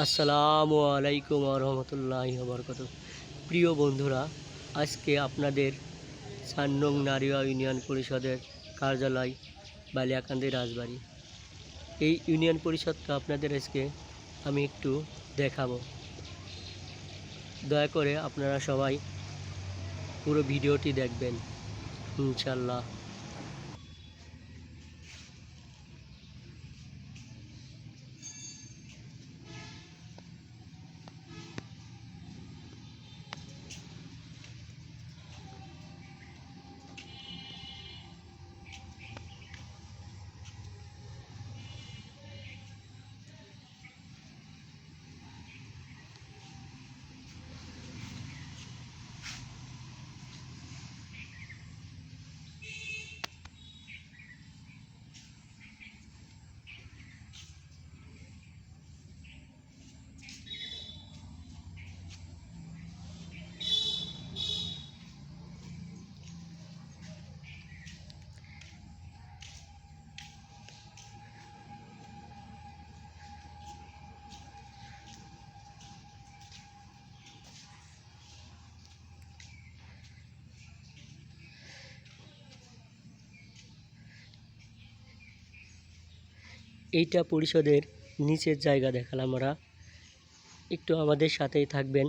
আসসালামু আলাইকুম রহমতুল্লাহ বরকত প্রিয় বন্ধুরা, আজকে আপনাদের চার নং নারীয়া ইউনিয়ন পরিষদের কার্যালয় বালিয়াকান্দি রাজবাড়ি। এই ইউনিয়ন পরিষদটা আপনাদের আজকে আমি একটু দেখাবো। দয়া করে আপনারা সবাই পুরো ভিডিওটি দেখবেন ইনশাল্লাহ এইটা পরিষদের নিচের জায়গা দেখালাম আমরা একটু আমাদের সাথেই থাকবেন।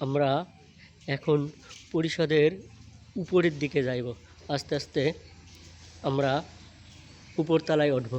আমরা এখন পরিষদের উপরের দিকে যাইব। আস্তে আস্তে আমরা উপরতলায় উঠব।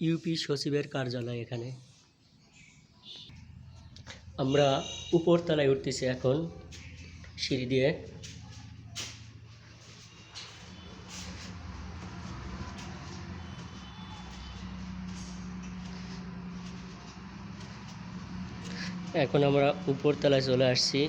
ইউপি সচিবের কার্যালয় এখানে। আমরা উপরতলায় উঠতেছি এখন, সিঁড়ি দিয়ে। এখন আমরা উপরতলায় চলে আসছি।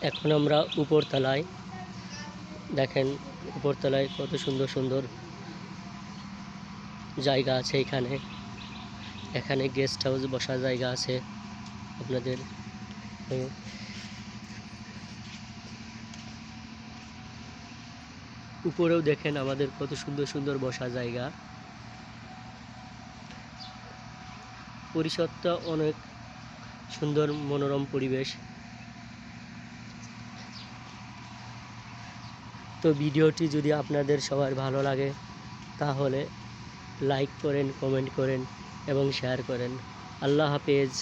এখন আমরা উপরতলায়, দেখেন উপরতলায় কত সুন্দর সুন্দর জায়গা আছে এখানে। এখানে গেস্ট হাউস বসার জায়গা আছে আপনাদের। উপরেও দেখেন আমাদের কত সুন্দর সুন্দর বসা জায়গা। পরিষদটা অনেক সুন্দর, মনোরম পরিবেশ। তো ভিডিওটি যদি আপনাদের সবার ভালো লাগে, তাহলে লাইক করেন কমেন্ট করেন এবং শেয়ার করেন। আল্লাহ হাফেজ।